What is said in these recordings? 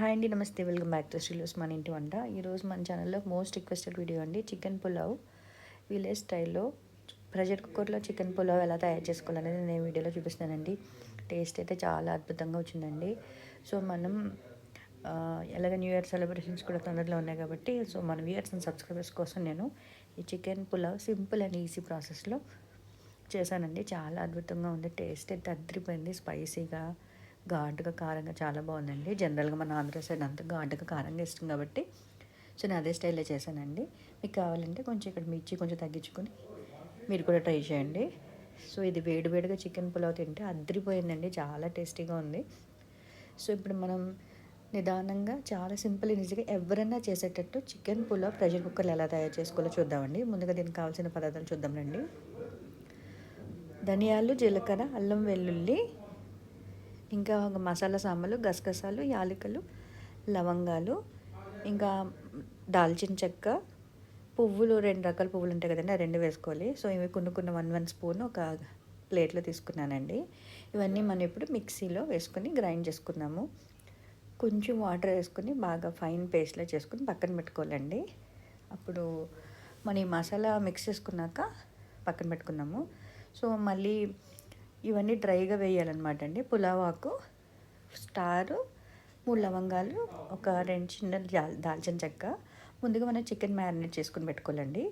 Hi అండి నమస్తే. Welcome back to శ్రీలోస్ మన ఇంటి వంట ఈరోజు మన ఛానల్లో మోస్ట్ రిక్వెస్టెడ్ వీడియో అండి. చికెన్ పులావ్ విలేజ్ స్టైల్లో ప్రెషర్ కుక్కర్లో చికెన్ పులావ్ ఎలా తయారు చేసుకోవాలనేది నేను వీడియోలో చూపిస్తానండి టేస్ట్ అయితే చాలా అద్భుతంగా వచ్చిందండి. సో మనం ఎలాగ న్యూ ఇయర్ సెలబ్రేషన్స్ కూడా తొందరలో ఉన్నాయి కాబట్టి సో మన వ్యూయర్స్ అండ్ సబ్స్క్రైబర్స్ కోసం నేను ఈ chicken pulao simple and easy ప్రాసెస్లో చేశానండి. చాలా అద్భుతంగా ఉంది. టేస్ట్ అయితే అద్దరిపోయింది స్పైసీగా ఘాటుగా కారంగా చాలా బాగుందండి. జనరల్గా మన ఆంధ్ర సైడ్ అంతా ఘాటుగా కారంగా ఇష్టం కాబట్టి. సో నేను అదే స్టైల్లో చేశానండి. మీకు కావాలంటే కొంచెం ఇక్కడ మిర్చి కొంచెం తగ్గించుకొని మీరు కూడా ట్రై చేయండి. సో ఇది వేడివేడిగా చికెన్ పులావ్ తింటే అద్దరిపోయిందండి చాలా టేస్టీగా ఉంది. సో ఇప్పుడు మనం నిదానంగా చాలా సింపుల్ ఈజీగా ఎవరైనా చేసేటట్టు చికెన్ పులావ్ ప్రెషర్ కుక్కర్లో ఎలా తయారు చేసుకోవాలో చూద్దామండి. ముందుగా దీనికి కావాల్సిన పదార్థాలు చూద్దాం రండి. ధనియాలు జీలకర్ర అల్లం వెల్లుల్లి ఇంకా ఒక మసాలా సాంబాలు గసగసాలు యాలకులు లవంగాలు ఇంకా దాల్చిన చెక్క. పువ్వులు రెండు రకాల పువ్వులు ఉంటాయి కదండి ఆ రెండు వేసుకోవాలి. సో ఇవి కొన్ని కొన్ని వన్ వన్ స్పూన్ ఒక ప్లేట్లో తీసుకున్నానండి. ఇవన్నీ మనం ఇప్పుడు మిక్సీలో వేసుకొని గ్రైండ్ చేసుకుందాము. కొంచెం వాటర్ వేసుకొని బాగా ఫైన్ పేస్ట్లో చేసుకుని పక్కన పెట్టుకోవాలండి. అప్పుడు మన ఈ మసాలా మిక్స్ చేసుకున్నాక పక్కన పెట్టుకున్నాము సో మళ్ళీ ఇవన్నీ డ్రైగా వేయాలన్నమాట అండి. పులావ్ ఆకు స్టారు మూడు లవంగాలు ఒక రెండు చిన్న దాల్చిన చెక్క. ముందుగా మనం చికెన్ మ్యారినేట్ చేసుకుని పెట్టుకోవాలండి.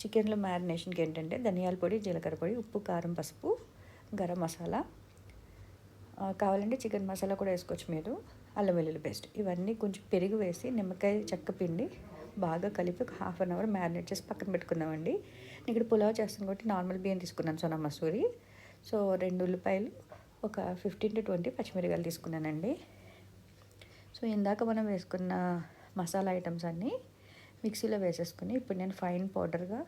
చికెన్లో మ్యారినేషన్కి ఏంటంటే ధనియాల పొడి జీలకర్ర పొడి ఉప్పు కారం పసుపు గరం మసాలా. కావాలంటే చికెన్ మసాలా కూడా వేసుకోవచ్చు మీరు. అల్లం వెల్లుల్లి పేస్ట్. ఇవన్నీ కొంచెం పెరుగు వేసి నిమ్మకాయ చెక్క పిండి బాగా కలిపి ఒక హాఫ్ అన్ అవర్ మ్యారినేట్ చేసి పక్కన పెట్టుకుందామండి. నేను ఇక్కడ పులావ్ చేస్తాను కాబట్టి నార్మల్ బియ్యం తీసుకున్నాను సోనా మసూరి. సో రెండు ఉల్లిపాయలు ఒక ఫిఫ్టీన్ టు ట్వంటీ పచ్చిమిరకాయలు తీసుకున్నానండి. సో ఇందాక మనం వేసుకున్న మసాలా ఐటమ్స్ అన్నీ మిక్సీలో వేసేసుకుని ఇప్పుడు నేను ఫైన్ పౌడర్గా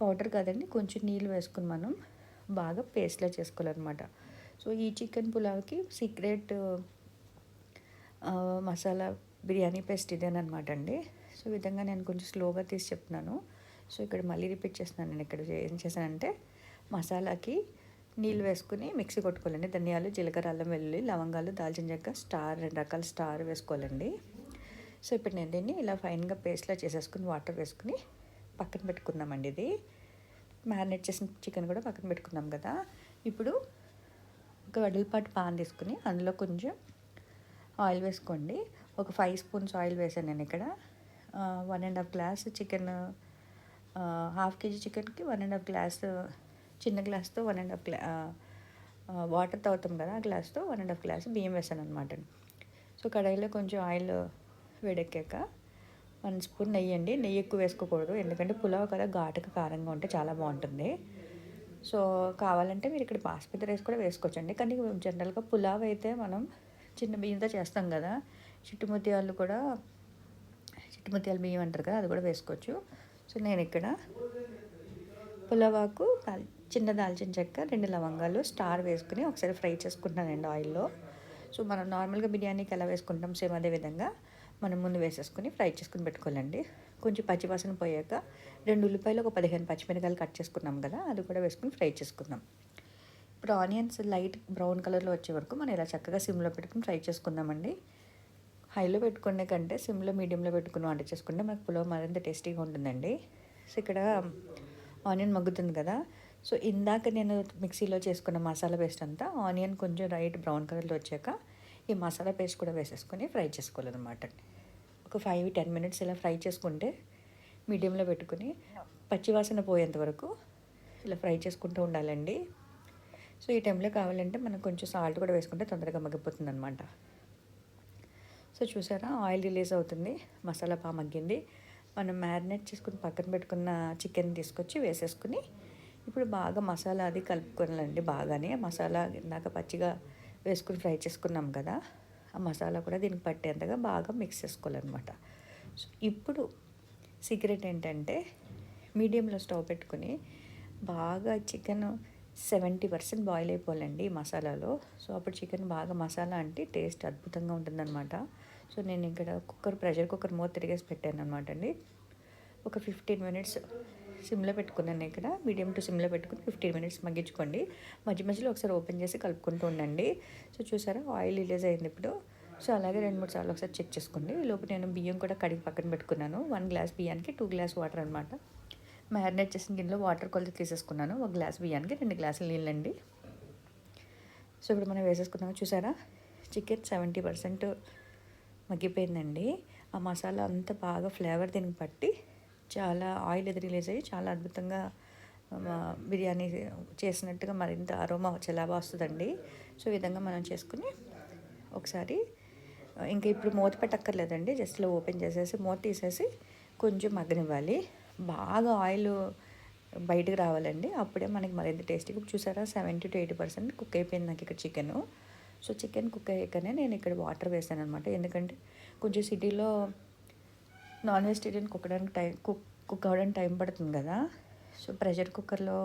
పౌడర్ కాదండి కొంచెం నీళ్ళు వేసుకుని మనం బాగా పేస్ట్లా చేసుకోవాలన్నమాట. సో ఈ చికెన్ పులావ్కి సీక్రెట్ మసాలా బిర్యానీ పేస్ట్ ఇదేనమాట అండి. సో ఈ విధంగా నేను కొంచెం స్లోగా తీసి చెప్తున్నాను. సో ఇక్కడ మళ్ళీ రిపీట్ చేస్తున్నాను నేను ఇక్కడ ఏం చేశానంటే మసాలాకి నీళ్ళు వేసుకుని మిక్సీ కొట్టుకోవాలండి. ధనియాలు జీలకర్ర అల్లం వెల్లుల్లి లవంగాలు దాల్చిన చెక్క స్టార్ రెండు రకాల స్టార్ వేసుకోవాలండి. సో ఇప్పుడు నేను దీన్ని ఇలా ఫైన్గా పేస్ట్లో చేసేసుకుని వాటర్ వేసుకుని పక్కన పెట్టుకుందామండి ఇది. మ్యారినేట్ చేసిన చికెన్ కూడా పక్కన పెట్టుకున్నాం కదా. ఇప్పుడు ఒక వెడల్పాటి పాన్ తీసుకుని అందులో కొంచెం ఆయిల్ వేసుకోండి. ఒక ఫైవ్ స్పూన్స్ ఆయిల్ వేసాను నేను ఇక్కడ. One and half glass chicken half KG చికెన్కి వన్ అండ్ హాఫ్ గ్లాస్ చిన్న గ్లాస్తో one and half glass water తాగుతాం కదా ఆ గ్లాస్తో వన్ అండ్ హాఫ్ గ్లాస్ బియ్యం వేసాను అనమాట సో కడాయిలో కొంచెం ఆయిల్ వేడెక్కాక వన్ స్పూన్ నెయ్యి అండి. నెయ్యి ఎక్కువ వేసుకోకూడదు. ఎందుకంటే పులావ్ కదా ఘాటుగా కారంగా ఉంటే చాలా బాగుంటుంది. సో కావాలంటే మీరు ఇక్కడ బాస్మతి రైస్ కూడా వేసుకోవచ్చండి. కానీ జనరల్గా పులావ్ అయితే మనం చిన్న బియ్యంతో చేస్తాం కదా. చిట్టుముత్యాలు కూడా చిట్టుముత్యాల బియ్యం అంటారు కదా అది కూడా వేసుకోవచ్చు. సో నేను ఇక్కడ పులావాకు కాల్ చిన్న దాల్చిన చెక్క రెండు లవంగాలు స్టార్ వేసుకుని ఒకసారి ఫ్రై చేసుకుంటానండి ఆయిల్లో. సో మనం నార్మల్గా బిర్యానీకి ఎలా వేసుకుంటాం సేమ్ అదే విధంగా మనం ముందు వేసేసుకుని ఫ్రై చేసుకుని పెట్టుకోవాలండి. కొంచెం పచ్చివాసన పోయాక రెండు ఉల్లిపాయలు ఒక పదిహేను పచ్చిమిరకాయలు కట్ చేసుకున్నాం కదా అది కూడా వేసుకుని ఫ్రై చేసుకుందాం. ఇప్పుడు ఆనియన్స్ లైట్ బ్రౌన్ కలర్లో వచ్చే వరకు మనం ఇలా చక్కగా సిమ్లో పెట్టుకుని ఫ్రై చేసుకుందామండి. హైలో పెట్టుకునే కంటే సిమ్లో మీడియంలో పెట్టుకుని వంట చేసుకుంటే మనకు పులావ్ మరింత టేస్టీగా ఉంటుందండి. సో ఇక్కడ ఆనియన్ మగ్గుతుంది కదా సో ఇందాక నేను మిక్సీలో చేసుకున్న మసాలా పేస్ట్ అంతా ఆనియన్ కొంచెం రైట్ బ్రౌన్ కలర్లో వచ్చాక ఈ మసాలా పేస్ట్ కూడా వేసేసుకొని ఫ్రై చేసుకోవాలన్నమాట. ఒక ఫైవ్ టెన్ మినిట్స్ ఇలా ఫ్రై చేసుకుంటే మీడియంలో పెట్టుకుని పచ్చివాసన పోయేంత వరకు ఇలా ఫ్రై చేసుకుంటూ ఉండాలండి. సో ఈ టైంలో కావాలంటే మనం కొంచెం సాల్ట్ కూడా వేసుకుంటే తొందరగా మగ్గిపోతుంది అనమాట సో చూసారా ఆయిల్ రిలీజ్ అవుతుంది మసాలా పా మగ్గింది మనం మ్యారినేట్ చేసుకుని పక్కన పెట్టుకున్న చికెన్ తీసుకొచ్చి వేసేసుకుని ఇప్పుడు బాగా మసాలా అది కలుపుకోవాలండి బాగానే. మసాలా ఇందాక పచ్చిగా వేసుకుని ఫ్రై చేసుకున్నాం కదా ఆ మసాలా కూడా దీనికి పట్టేంతగా బాగా మిక్స్ చేసుకోవాలన్నమాట. సో ఇప్పుడు సీక్రెట్ ఏంటంటే మీడియంలో స్టవ్ పెట్టుకుని బాగా చికెన్ సెవెంటీ పర్సెంట్ బాయిల్ అయిపోవాలండి ఈ మసాలాలో. సో అప్పుడు చికెన్ బాగా మసాలా అంటే టేస్ట్ అద్భుతంగా ఉంటుందన్నమాట. సో నేను ఇక్కడ కుక్కర్ ప్రెషర్ కుక్కర్ మూత తిరిగేసి పెట్టాను అనమాట అండి. ఒక ఫిఫ్టీన్ మినిట్స్ సిమ్లో పెట్టుకున్నాను ఇక్కడ. మీడియం టు సిమ్లో పెట్టుకుని ఫిఫ్టీన్ మినిట్స్ మగ్గించుకోండి. మధ్య మధ్యలో ఒకసారి ఓపెన్ చేసి కలుపుకుంటూ ఉండండి. సో చూసారా ఆయిల్ రిలీజ్ అయింది ఇప్పుడు. సో అలాగే రెండు మూడు సార్లు ఒకసారి చెక్ చేసుకోండి. లోపల లోపు నేను బియ్యం కూడా కడిగి పక్కన పెట్టుకున్నాను. వన్ గ్లాస్ బియ్యానికి టూ గ్లాస్ వాటర్ అనమాట మ్యారినేట్ చేసిన గిన్నెలో వాటర్ కొలత తీసేసుకున్నాను. ఒక గ్లాస్ బియ్యానికి రెండు గ్లాసులు నీళ్ళండి. సో ఇప్పుడు మనం వేసేసుకున్నాము చూసారా? చికెన్ సెవెంటీ పర్సెంట్ మగ్గిపోయిందండి. ఆ మసాలా అంతా బాగా ఫ్లేవర్ దీనికి పట్టి చాలా ఆయిల్ ఎదురు రిలీజ్ అయ్యి చాలా అద్భుతంగా బిర్యానీ చేసినట్టుగా మరింత అరోమా చలాబా వస్తుందండి. సో ఈ విధంగా మనం చేసుకుని ఒకసారి ఇంకా ఇప్పుడు మూత పెట్టక్కర్లేదండి. జస్ట్ ఇలా ఓపెన్ చేసేసి మూత తీసేసి కొంచెం మగ్గనివ్వాలి. బాగా ఆయిల్ బయటకు రావాలండి. అప్పుడే మనకి మరింత టేస్టీగా ఇప్పుడు చూసారా? Seventy to eighty percent cook అయిపోయింది నాకు ఇక్కడ చికెను. సో చికెన్ కుక్ అయ్యాకనే నేను ఇక్కడ వాటర్ వేసాను అనమాట ఎందుకంటే కొంచెం సిటీలో నాన్ వెజిటేరియన్ కుక్కడానికి టైం కుక్ కుక్ అవ్వడానికి టైం పడుతుంది కదా. సో ప్రెషర్ కుక్కర్లో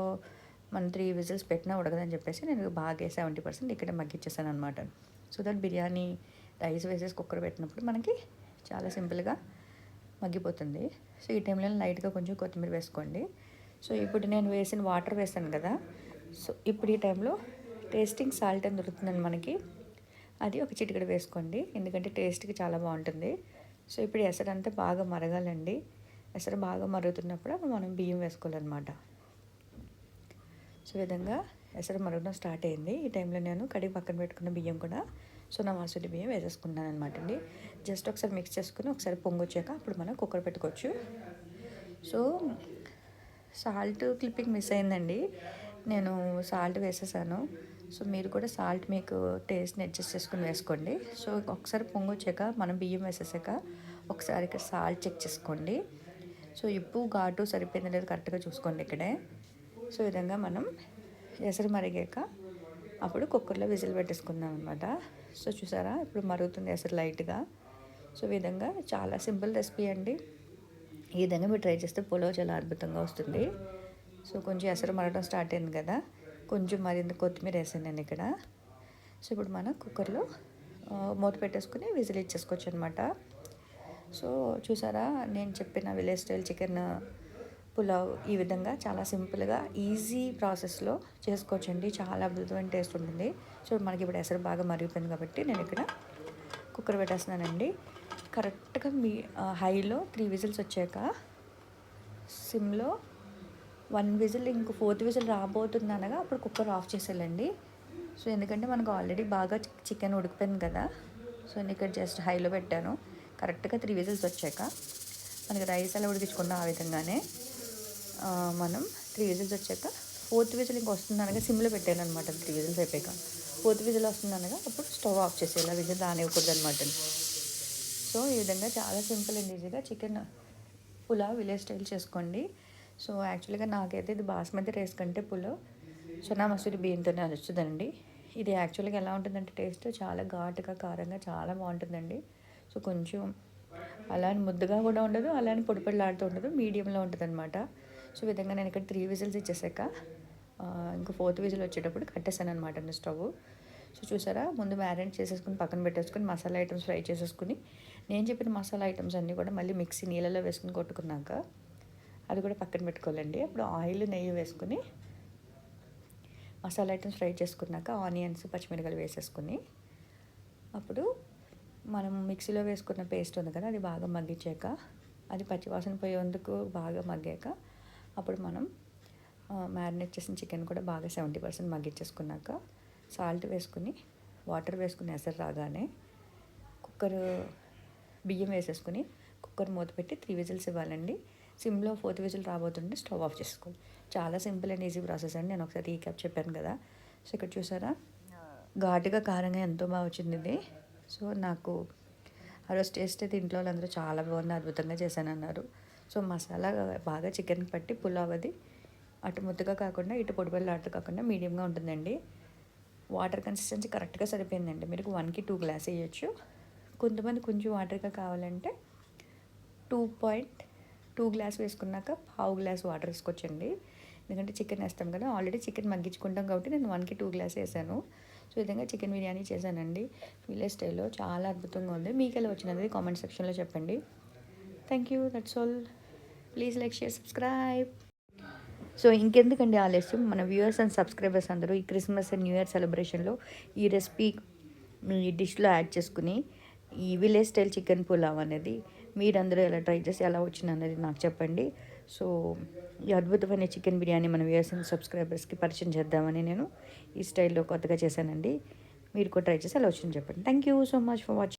మనం త్రీ విజిల్స్ పెట్టినా ఉడకదని చెప్పేసి నేను బాగా సెవెంటీ పర్సెంట్ ఇక్కడ మగ్గిచ్చేసాను అనమాట సో దట్ బిర్యానీ రైస్ వేసేసి కుక్కర్ పెట్టినప్పుడు మనకి చాలా సింపుల్గా మగ్గిపోతుంది. సో ఈ టైంలో లైట్గా కొంచెం కొత్తిమీర వేసుకోండి. సో ఇప్పుడు నేను వేసిన వాటర్ వేసాను కదా. సో ఇప్పుడు ఈ టైంలో టేస్టింగ్ సాల్ట్ అని దొరుకుతుందండి మనకి. అది ఒక చిటికడ వేసుకోండి. ఎందుకంటే టేస్ట్కి చాలా బాగుంటుంది. సో ఇప్పుడు ఎసరంతా బాగా మరగాలండి. ఎసరు బాగా మరుగుతున్నప్పుడు మనం బియ్యం వేసుకోవాలన్నమాట. సో విధంగా ఎసరు మరగడం స్టార్ట్ అయింది. ఈ టైంలో నేను కడిగి పక్కన పెట్టుకున్న బియ్యం కూడా సో నా మాసూరి బియ్యం వేసేసుకున్నాను అనమాట అండి. జస్ట్ ఒకసారి మిక్స్ చేసుకుని ఒకసారి పొంగొచ్చాక అప్పుడు మనం కుక్కర్ పెట్టుకోవచ్చు. సో సాల్ట్ క్లిప్పింగ్ మిస్ అయిందండి. నేను సాల్ట్ వేసేసాను. సో మీరు కూడా సాల్ట్ మీకు టేస్ట్ని అడ్జస్ట్ చేసుకుని వేసుకోండి. సో ఒకసారి పొంగొచ్చాక మనం బియ్యం వేసేసాక ఒకసారి ఇక్కడ సాల్ట్ చెక్ చేసుకోండి. సో ఉప్పు ఘాటు సరిపోయిందో లేదు కరెక్ట్గా చూసుకోండి ఇక్కడే. సో విధంగా మనం ఎసరు మరిగాక అప్పుడు కుక్కర్లో విజిల్ పెట్టేసుకుందాం అనమాట సో చూసారా ఇప్పుడు మరుగుతుంది ఎసరు లైట్గా. సో విధంగా చాలా సింపుల్ రెసిపీ అండి. ఈ విధంగా మీరు ట్రై చేస్తే పులావ్ చాలా అద్భుతంగా వస్తుంది. సో కొంచెం ఎసరు మరగడం స్టార్ట్ అయింది కదా. కొంచెం మరింత కొత్తిమీర వేసాను నేను ఇక్కడ. సో ఇప్పుడు మనం కుక్కర్లో మూత పెట్టేసుకుని విజిల్ ఇచ్చేసుకోవచ్చు అనమాట సో చూసారా నేను చెప్పిన విలేజ్ స్టైల్ చికెన్ పులావ్ ఈ విధంగా చాలా సింపుల్గా ఈజీ ప్రాసెస్లో చేసుకోవచ్చండి. చాలా అద్భుతమైన టేస్ట్ ఉంటుంది. సో మనకి ఇప్పుడు ఎసరు బాగా మరిగిపోయింది కాబట్టి నేను ఇక్కడ కుక్కర్ పెట్టేస్తున్నానండి. కరెక్ట్గా మీ హైలో త్రీ విజిల్స్ వచ్చాక సిమ్లో వన్ విజిల్ ఇంకో ఫోర్త్ విజిల్ రాబోతుంది అనగా అప్పుడు కుక్కర్ ఆఫ్ చేసేయాలండి. సో ఎందుకంటే మనకు ఆల్రెడీ బాగా చికెన్ ఉడికిపోయింది కదా. సో నేను ఇక్కడ జస్ట్ హైలో పెట్టాను. కరెక్ట్గా త్రీ విజిల్స్ వచ్చాక మనకి రైస్ అలా ఉడికించుకుందాం ఆ విధంగానే మనం త్రీ విజిల్స్ వచ్చాక ఫోర్త్ విజిల్ ఇంక వస్తుంది అనగా సిమ్లో పెట్టాను అనమాట త్రీ విజిల్స్ అయిపోయాక ఫోర్త్ విజిల్ వస్తుంది అనగా అప్పుడు స్టవ్ ఆఫ్ చేసేలా విజిల్ రానివ్వకూడదు అనమాట సో ఈ విధంగా చాలా సింపుల్ అండ్ ఈజీగా చికెన్ పులావ్ విలేజ్ స్టైల్ చేసుకోండి. సో యాక్చువల్గా నాకైతే ఇది బాస్మతి రైస్ కంటే పులావ్. సోనా మసూరి బియ్యంతోనే వచ్చిందండి ఇది యాక్చువల్గా ఎలా ఉంటుందంటే టేస్ట్ చాలా ఘాటుగా కారంగా చాలా బాగుంటుందండి. సో కొంచెం అలానే ముద్దగా కూడా ఉండదు అలానే పొడి ఉండదు మీడియంలో ఉంటుంది అనమాట సో విధంగా నేను ఇక్కడ త్రీ విజిల్స్ ఇచ్చేసాక ఇంకా ఫోర్త్ విజిల్ వచ్చేటప్పుడు కట్టేసాను అనమాట అండి స్టవ్. సో చూసారా ముందు మ్యారినేట్ చేసేసుకుని పక్కన పెట్టేసుకుని మసాలా ఐటమ్స్ ఫ్రై చేసేసుకుని నేను చెప్పిన మసాలా ఐటమ్స్ అన్నీ కూడా మళ్ళీ మిక్సీ నీళ్ళలో వేసుకుని కొట్టుకున్నాక అది కూడా పక్కన పెట్టుకోవాలండి. అప్పుడు ఆయిల్ నెయ్యి వేసుకుని మసాలా ఐటమ్స్ ఫ్రై చేసుకున్నాక ఆనియన్స్ పచ్చిమిరకాయలు వేసేసుకుని అప్పుడు మనం మిక్సీలో వేసుకున్న పేస్ట్ ఉంది కదా అది బాగా మగ్గించాక అది పచ్చివాసన పోయేందుకు బాగా మగ్గాక అప్పుడు మనం మ్యారినేట్ చేసిన చికెన్ కూడా బాగా సెవెంటీ పర్సెంట్ మగ్గించేసుకున్నాక సాల్ట్ వేసుకుని వాటర్ వేసుకుని ఎసరు రాగానే కుక్కర్ బియ్యం వేసేసుకుని కుక్కర్ మూత పెట్టి త్రీ విజిల్స్ ఇవ్వాలండి. సిమ్లో ఫోర్త్ విజిల్ రాబోతుంటే స్టవ్ ఆఫ్ చేసుకోవాలి చాలా సింపుల్ అండ్ ఈజీ ప్రాసెస్ అండి. నేను ఒకసారి క్యాప్ చెప్పాను కదా. సో ఇక్కడ చూసారా? ఘాటుగా కారంగా ఎంతో బాగా వచ్చింది ఇది. సో నాకు ఆ రోజు టేస్ట్ అయితే ఇంట్లో వాళ్ళందరూ చాలా బాగుంది అద్భుతంగా చేశానన్నారు సో మసాలా బాగా చికెన్ పట్టి పులావ్ అది అటు ముద్దగా కాకుండా ఇటు పొడిపల్లి ఆడుతూ కాకుండా మీడియంగా ఉంటుందండి. వాటర్ కన్సిస్టెన్సీ కరెక్ట్గా సరిపోయిందండి. మీరు వన్కి టూ గ్లాస్ వేయచ్చు. కొంతమంది కొంచెం వాటర్గా కావాలంటే టూ పాయింట్ టూ గ్లాస్ వేసుకున్నాక పావు గ్లాస్ వాటర్ వేసుకోవచ్చండి. ఎందుకంటే చికెన్ వేస్తాం కదా ఆల్రెడీ చికెన్ మగ్గించుకుంటాం కాబట్టి నేను వన్కి టూ గ్లాస్ వేసాను. సో విధంగా చికెన్ బిర్యానీ చేశానండి. విలేజ్ స్టైల్లో చాలా అద్భుతంగా ఉంది. మీకు ఎలా వచ్చినది కామెంట్ సెక్షన్లో చెప్పండి. Thank you that's all please like share subscribe so ఇంకెందుకండి ఆలస్యం? మన వ్యూవర్స్ అండ్ సబ్స్క్రైబర్స్ అందరూ ఈ క్రిస్మస్ అండ్ న్యూ ఇయర్ సెలబ్రేషన్లో ఈ రెసిపీ ఈ డిష్లో యాడ్ చేసుకుని ఈ విలేజ్ స్టైల్ చికెన్ పులావ్ అనేది మీరందరూ ఎలా ట్రై చేసి ఎలా వచ్చింది అనేది నాకు చెప్పండి. సో ఈ అద్భుతమైన చికెన్ బిర్యానీ మన వ్యూయర్స్ సబ్స్క్రైబర్స్కి పరిచయం చేద్దామని నేను ఈ స్టైల్లో కొత్తగా చేశానండి. మీరు కూడా ట్రై చేసి ఎలా వచ్చింది చెప్పండి. Thank you so much for watching